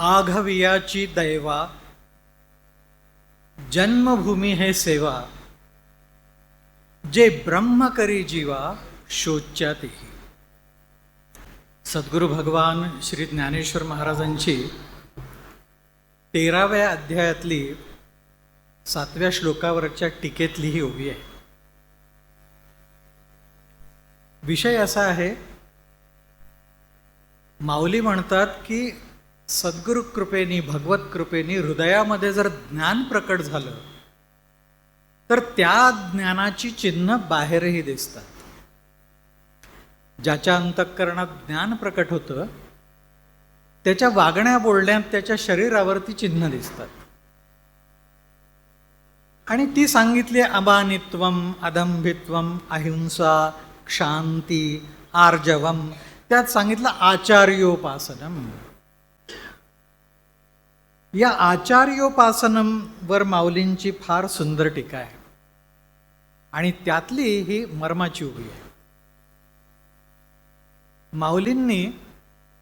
आघवियाची दैवा जन्मभूमी हे सेवा जे ब्रह्म करी जीवा शोच्यातेही सद्गुरू भगवान श्री ज्ञानेश्वर महाराजांची तेराव्या अध्यायातली सातव्या श्लोकावरच्या टीकेतली ही ओवी आहे. विषय असा आहे माऊली म्हणतात की सद्गुरु कृपेनी भगवत कृपेनी हृदयामध्ये जर ज्ञान प्रकट झालं तर त्या ज्ञानाची चिन्ह बाहेरही दिसतात. ज्याच्या अंतःकरणात ज्ञान प्रकट होतं त्याच्या वागण्या बोलण्यात त्याच्या शरीरावरती चिन्ह दिसतात. आणि ती सांगितली अबानित्वम अदंभित्वम अहिंसा क्षांती आर्जवम त्यात सांगितलं आचार्योपासनम. या आचार्योपासनम वर माऊलींची फार सुंदर टीका आहे. आणि त्यातली ही मर्माची उभी आहे. माऊलींनी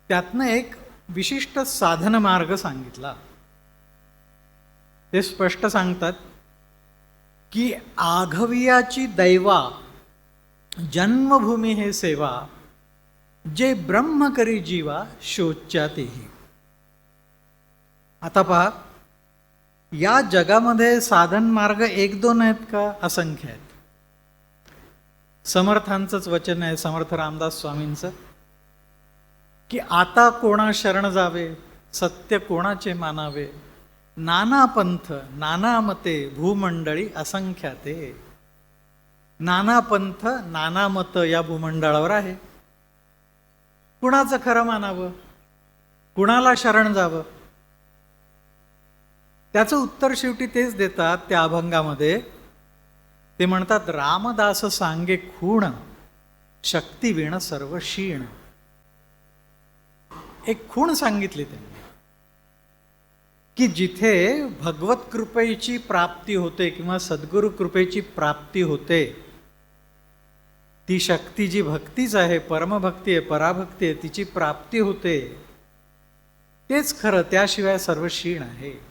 त्यातनं एक विशिष्ट साधन मार्ग सांगितला. ते स्पष्ट सांगतात की आघवियाची दैवा जन्मभूमी हे सेवा जे ब्रह्म करी जीवा शोच्यातेही. आता पहा या जगामध्ये साधन मार्ग एक दोन आहेत का? असंख्य आहेत. समर्थांचंच वचन आहे समर्थ रामदास स्वामींचं की आता कोणा शरण जावे सत्य कोणाचे मानावे? नाना पंथ नाना मते भूमंडळी असंख्याते नाना पंथ नाना मत या भूमंडळावर आहे. कुणाचं खरं मानावं? कुणाला शरण जावं? त्याचं उत्तर शेवटी तेच देतात त्या अभंगामध्ये. ते म्हणतात रामदास सांगे खूण शक्ती विण सर्व क्षीण एक खूण सांगितली त्यांनी की जिथे भगवत कृपेची प्राप्ती होते किंवा सद्गुरु कृपेची प्राप्ती होते ती शक्ती जी भक्तीच आहे परमभक्ती आहे पराभक्ती आहे तिची प्राप्ती होते तेच खरं त्याशिवाय सर्व क्षीण आहे.